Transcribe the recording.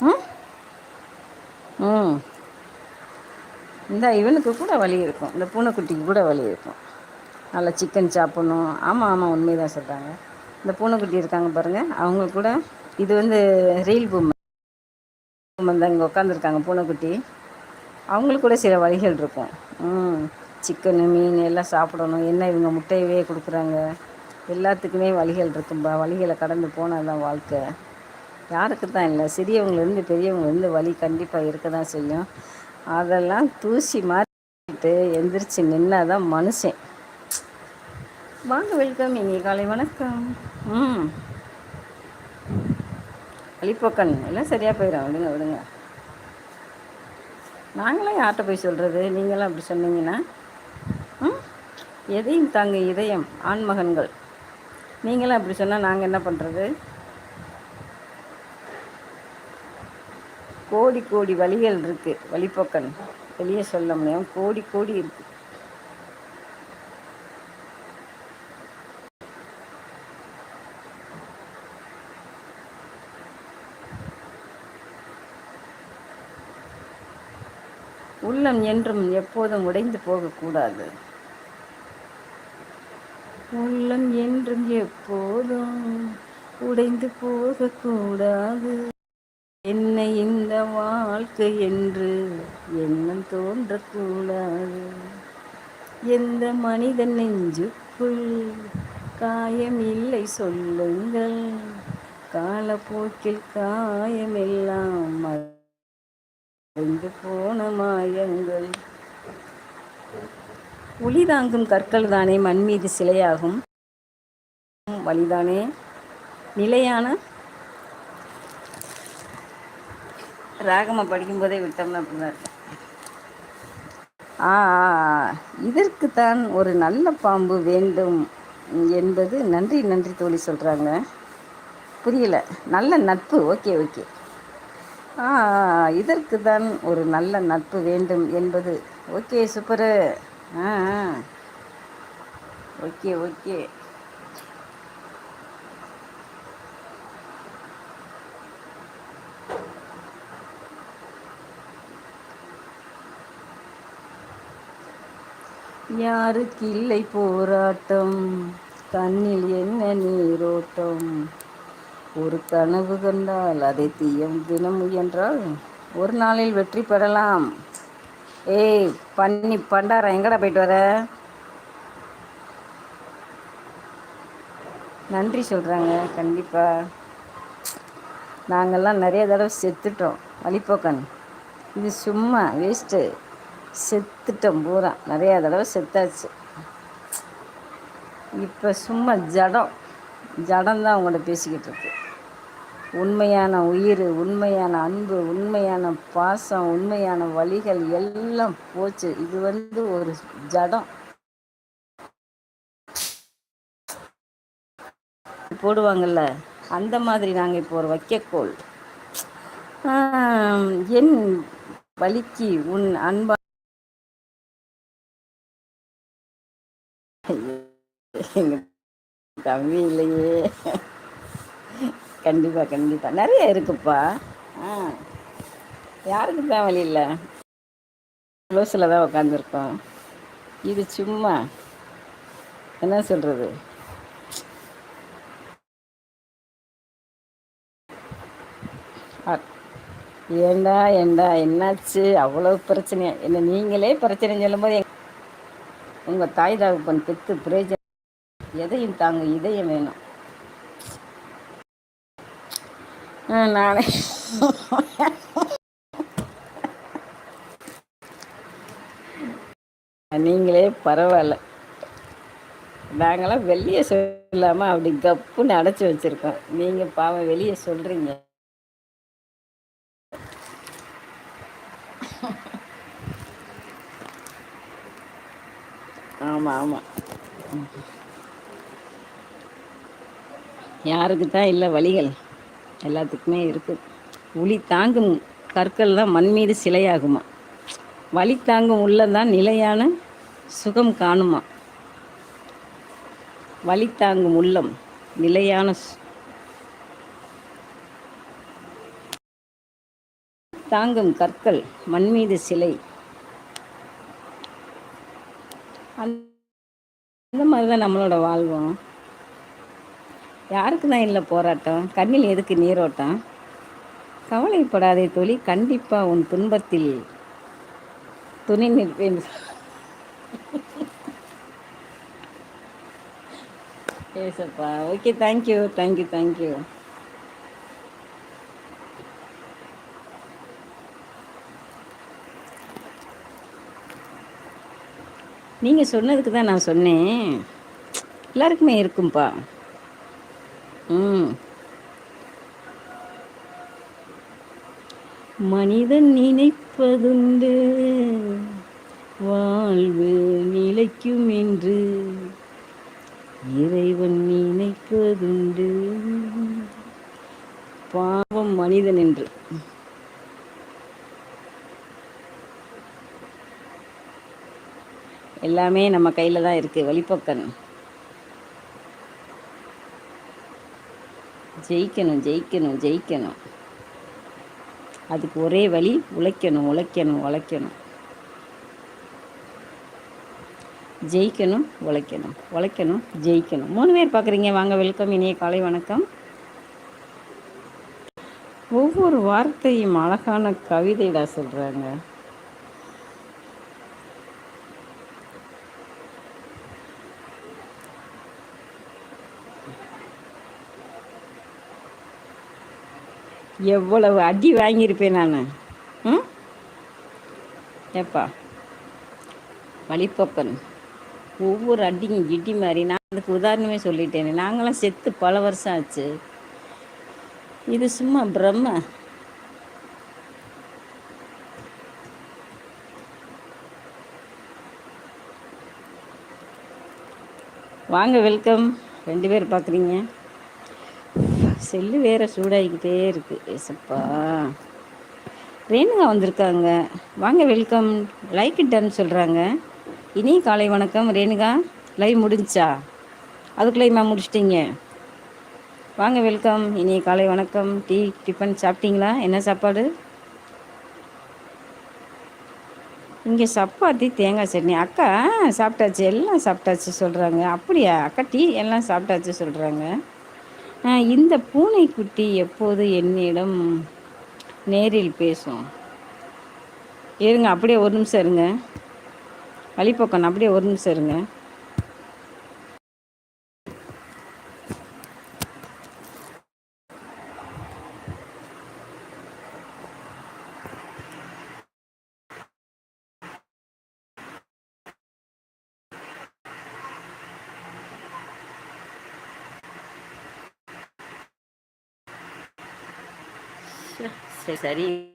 ம். ம். இந்த இவனுக்கு கூட வலி இருக்கும். இந்த பூனைக்குட்டிக்கு கூட வலி இருக்கும். நல்லா சிக்கன் சாப்பிட்ணும். ஆமாம் ஆமாம் உண்மை தான் சொல்கிறாங்க இந்த பூனைக்குட்டி இருக்காங்க பாருங்கள் அவங்க கூட இது வந்து ரயில் பூம் வந்து இங்கே உட்காந்துருக்காங்க பூனைக்குட்டி. அவங்களுக்கு கூட சில வழிகள் இருக்கும். ம். சிக்கனு மீன் எல்லாம் சாப்பிடணும். என்ன இவங்க முட்டையவே கொடுக்குறாங்க? எல்லாத்துக்குமே வழிகள் இருக்கும்பா. வழிகளை கடந்து போனால் தான் வாழ்க்கை. யாருக்கு தான் இல்லை. சிறியவங்கலேருந்து பெரியவங்கலேருந்து வலி கண்டிப்பாக இருக்க தான் செய்யும். அதெல்லாம் தூசி மாறிட்டு எந்திரிச்சு நின்னா தான் மனுஷன். வாங்க வெல்கம் இங்கே காலை வணக்கம். ம். வழிப்போக்கன் எல்லாம் சரியாக போயிடும் விடுங்க விடுங்க. நாங்களாம் யார்கிட்ட போய் சொல்கிறது நீங்களாம் அப்படி சொன்னீங்கன்னா. ம்? எதையும் தாங்க இதயம் ஆண்மகன்கள். நீங்களாம் அப்படி சொன்னால் நாங்கள் என்ன பண்ணுறது கோடி கோடி வழிகள் இருக்குது வழிப்பக்கம் வெளியே சொல்ல முடியும் கோடி கோடி இருக்குது உள்ளம் என்றும் எப்போதும் உடைந்து போகக்கூடாது உள்ளம் என்றும் எப்போதும் உடைந்து போகக்கூடாது என்னை இந்த வாழ்க்கை என்று எண்ணம் தோன்றக்கூடாது. எந்த மனிதன் நெஞ்சுக்குள் காயம் இல்லை சொல்லுங்கள். காலப்போக்கில் காயமெல்லாம் மறைந்து போன மாயங்கள். ஒளி தாங்கும் கற்கள் தானே மண் மீது சிலையாகும். வழிதானே நிலையான ராகமாக படிக்கும்போதே விட்டோம்னா அப்படிதான் ஆ இதற்குத்தான் ஒரு நல்ல பாம்பு வேண்டும் என்பது நன்றி நன்றி தோழி சொல்கிறாங்க புரியல. நல்ல நட்பு. Okay okay. ஆ இதற்கு தான் ஒரு நல்ல நட்பு வேண்டும் என்பது. Okay super. ஆ. Okay okay. யாருக்கு இல்லை போராட்டம்? கண்ணில் என்ன நீரோட்டம்? ஒரு கனவு கண்டால் அதை தீயம் தினம் முயன்றால் ஒரு நாளில் வெற்றி பெறலாம். ஏய் பண்ணி பண்டாரம் எங்கடா போயிட்டு வர? நன்றி சொல்கிறாங்க கண்டிப்பாக நாங்கள்லாம் நிறைய தடவை செத்துட்டோம். வழிப்போக்கன் இது சும்மா வேஸ்ட்டு செத்துட்டோம் பூரா. நிறையா தடவை செத்தாச்சு. இப்போ சும்மா ஜடம். ஜடம் தான் அவங்கள்ட்ட பேசிக்கிட்டு இருக்கு. உண்மையான உயிர் உண்மையான அன்பு உண்மையான பாசம் உண்மையான வழிகள் எல்லாம் போச்சு. இது வந்து ஒரு ஜடம். போடுவாங்கல்ல அந்த மாதிரி நாங்கள் இப்போ ஒரு வைக்கக்கோள். என் வலிக்கு உன் அன்பா கம்மி இல்லையே. கண்டிப்பாக கண்டிப்பாக நிறைய இருக்குப்பா. ஆ. யாருக்கு தான் வழி இல்லை க்ளோஸில் தான் உட்காந்துருக்கோம் இது சும்மா. என்ன சொல்கிறது ஏண்டா ஏண்டா என்னாச்சு? அவ்வளோ பிரச்சனையா? என்ன நீங்களே பிரச்சனை சொல்லும்போது உங்கள் தாய் தகப்பன் பெற்று பிரயோஜனம் எதையும் தாங்க இதயம் வேணும். நானே நீங்களே பரவாயில்ல. நாங்களாம் வெளியே சொல்லாமல் அப்படி கப்புன்னு அடைச்சி வச்சுருக்கோம். நீங்கள் பாவம் வெளியே சொல்கிறீங்க ஆமாம் ஆமாம் யாருக்கு தான் இல்லை வழிகள். எல்லாத்துக்குமே இருக்குது உளி தாங்கும் கற்கள் தான் மண் மீது சிலையாகுமா. வழி தாங்கும் உள்ளதான் நிலையான சுகம் காணுமா. வழி தாங்கும் உள்ளம் நிலையான தாங்கும் கற்கள் மண் மீது சிலை. அந்த இந்த மாதிரி தான் நம்மளோட வாழ்வும் யாருக்கு தான் இல்லை போராட்டம்? கண்ணில் எதுக்கு நீரோட்டம்? கவலைப்படாதே தொழி கண்டிப்பாக உன் துன்பத்தில் துணி நிற்பேன். ஏசப்பா ஓகே தேங்க்யூ தேங்க்யூ தேங்க்யூ நீங்கள் சொன்னதுக்கு தான் நான் சொன்னேன். எல்லாருக்குமே இருக்கும்பா. ம். மனிதன் நினைப்பதுண்டு. வாழ்வு நிலைக்கும் என்று இறைவன் நினைப்பதுண்டு. பாவம் மனிதன் என்று. எல்லாமே நம்ம கையில் தான் இருக்குது வழிப்போக்கன் ஜெயிக்கணும் ஜெயிக்கணும் ஜெயிக்கணும். அதுக்கு ஒரே வழி உழைக்கணும் உழைக்கணும் உழைக்கணும். ஜெயிக்கணும் உழைக்கணும் உழைக்கணும் ஜெயிக்கணும். மூணு பேர் பார்க்குறீங்க. வாங்க வெல்கம் இனிய காலை வணக்கம். ஒவ்வொரு வார்த்தையும் அழகான கவிதைடா சொல்கிறாங்க எவ்வளவு அடி வாங்கியிருப்பேன் நான். ம்? ஏப்பா? வழிப்போக்கன் ஒவ்வொரு அடியும் இடி மாதிரி. நான் அதுக்கு உதாரணமே சொல்லிட்டேனே. நாங்களாம் செத்து பல வருஷம் ஆச்சு. இது சும்மா பிரம்ம. வாங்க வெல்கம். ரெண்டு பேர் பார்க்குறீங்க செல்லு வேற சூடாகிக்கிட்டே இருக்கு ஏசப்பா. ரேணுகா வந்திருக்காங்க. வாங்க வெல்கம். லைக் டன் சொல்கிறாங்க இனி காலை வணக்கம் ரேணுகா. லைவ் முடிஞ்சா? அதுக்குள்ளேயுமா முடிச்சிட்டிங்க? வாங்க வெல்கம். இனி காலை வணக்கம். டீ டிஃபன் சாப்பிட்டீங்களா? என்ன சாப்பாடு? இங்கே சப்பாத்தி தேங்காய் சட்னி. அக்கா சாப்பிட்டாச்சு. எல்லாம் சாப்பிட்டாச்சு சொல்கிறாங்க அப்படியா? அக்கா டீ எல்லாம் சாப்பிட்டாச்சு சொல்கிறாங்க இந்த பூனைக்குட்டி எப்போது என்னிடம் நேரில் பேசும்? இருங்க அப்படியே ஒரு நிமிஷம் இருங்க. வழிப்பக்கம் அப்படியே ஒரு நிமிஷம் இருங்க. Krishna,